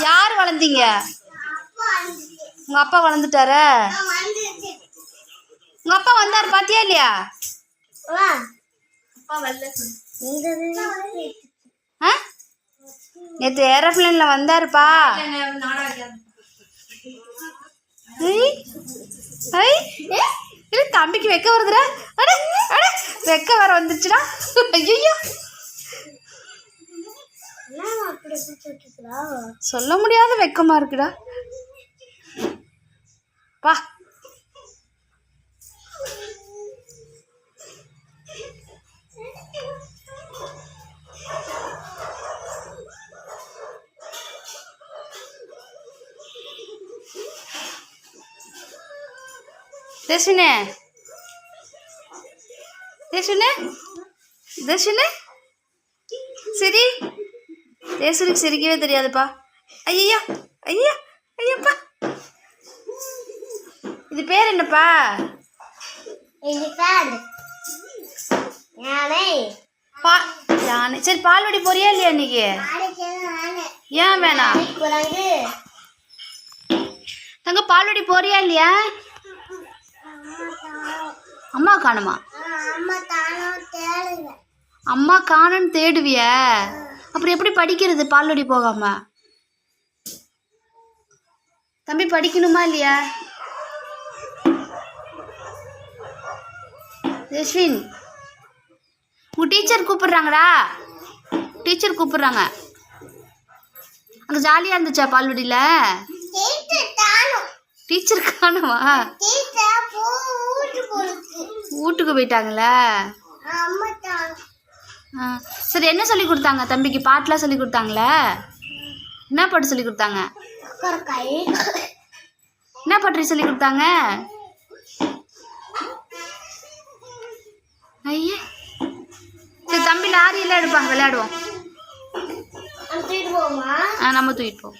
யார் வளர்ந்தீங்க? உங்க அப்பா வளர்ந்துட்டாரா? உங்க அப்பா வந்தாரு பாத்தியா இல்லையா? நேற்று ஏரோப்ளேன்ல வந்தாருப்பா. தம்பிக்கு வெக்க வருதுடா. அட அட வெக்க வர வந்துச்சுடா. ஐயோ சொல்ல முடியாத வெக்கமா இருக்குடா. பா தர்ஷனே தர்ஷனே தர்ஷனே சரி. தேசுரிக்கு சிரிக்கவே தெரியாதுப்பா. ஐயோ ஐயா ஐயப்பா இது பேர் என்னப்பா? பா யானை. சரி பால்வடி போறியா இல்லையா இன்னைக்கு? ஏன் வேணாம் தங்க பால்வடி போறியா இல்லையா? அம்மா காணுமா? அம்மா காணன்னு தேடுவிய? அப்புறம் எப்படி படிக்கிறது? பால்வடி போகாம? தம்பி படிக்கணுமா இல்லையா? யஸ்வின் உங்க டீச்சர் கூப்பிடுறாங்கடா. டீச்சர் கூப்பிடுறாங்க. அங்கே ஜாலியாக இருந்துச்சா பால்வடியில் டீச்சர் காணுமா? வீட்டுக்கு போயிட்டாங்களா? சரி என்ன சொல்லி கொடுத்தாங்க தம்பிக்கு? பாட்டெலாம் சொல்லி கொடுத்தாங்களே? என்ன பாட்டு சொல்லி கொடுத்தாங்க? என்ன பாட்டு சொல்லி கொடுத்தாங்க? ஐயே. சரி தம்பி லாரி எல்லாம் எடுப்பாங்க விளையாடுவோம். ஆ நம்ம தூக்கிட்டு போவோம்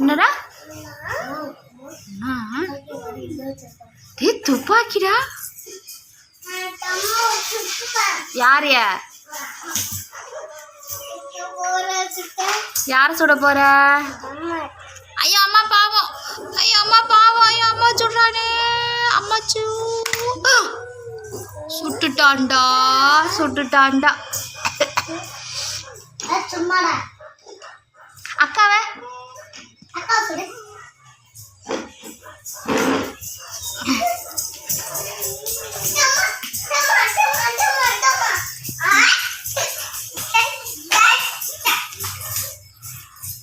என்னடா? துப்பாக்கிடா. யார்? யார் சுட போற? ஐயோ அம்மா பாவம். ஐயோ அம்மா பாவம். ஐயோ அம்மா சுடுறானே அம்மாச்சு சுட்டுட்டான்டா சுட்டுட்டான்டா. சும்மாடா அக்காவை? அக்கா சொல்லு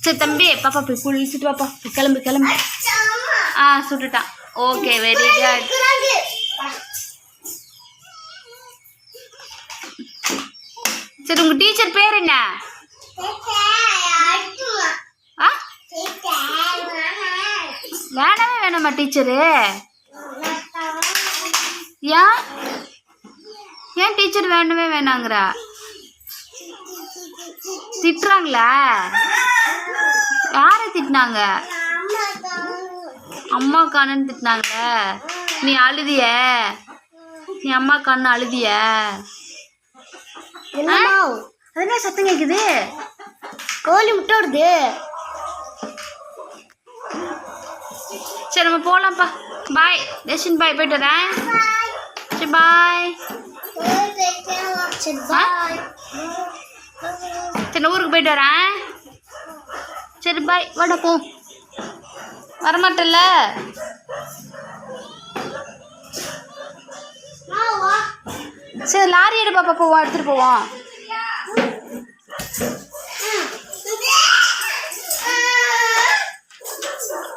சரி தம்பி பாப்பா போய் குளிச்சுட்டு பாப்பா போய் கிளம்பு கிளம்பு. ஆ சுட்டுட்டான் ஓகே வெரி குட் சரி உங்க டீச்சர் பேர் என்ன? ஆ? வேணாமே வேணாமா டீச்சரு. ஏன்? ஏன் டீச்சர் வேணுமே வேணாங்கிறா? திட்டுறாங்களா? யாரை திட்டினாங்க? அம்மா காணன்னு திட்டினாங்க நீ அழுதிய? நீ அம்மா காணு அழுதிய? என்ன சத்தம் கேட்குது கோழி முட்டை விடுது சரி நம்ம போகலாம்ப்பா பாய். தர்ஷன் பாய் போயிட்டு வரேன். சரி பாய். சரி ஊருக்கு போயிட்டு வரேன். சரி பாய் வாடா போ. வரமாட்டல்ல? சரி லாரி எடு பாப்பா போவோம் எடுத்துகிட்டு போவோம்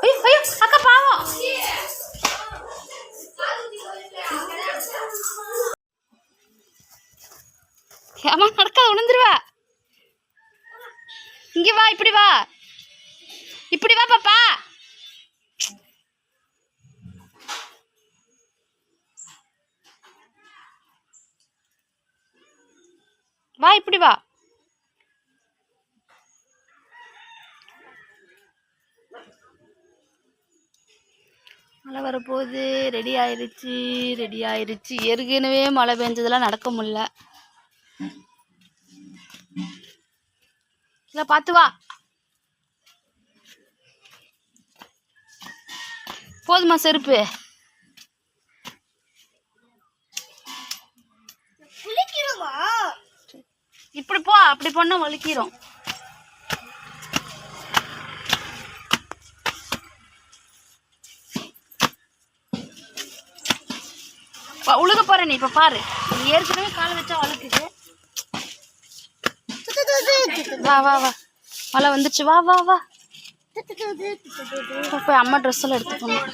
ஐயோ ஐயோ அக்கா பாவம். அம்மா நடக்காத உணர்ந்துருவா. இங்கே வா இப்படி வா. இப்படி வா பாப்பா. வா இப்படி வா. மழை வரப்போகுது. ரெடி ஆயிருச்சு ரெடி ஆயிருச்சு. ஏற்கனவே மழை பெஞ்சதெல்லாம் நடக்க முடியல. இல்லை பார்த்து வா. போதுமா செருப்பு? இப்படி போ அப்படி போனா வலிக்கிறோம் உழுக போற நீ இப்ப பாரு. நீ ஏற்கனவே கால் வச்சா வழுக்குது வா வா வா. மழை வந்துச்சு. வா வா வா. போ, போய் அம்மா ட்ரெஸ் எடுத்துக்கணும்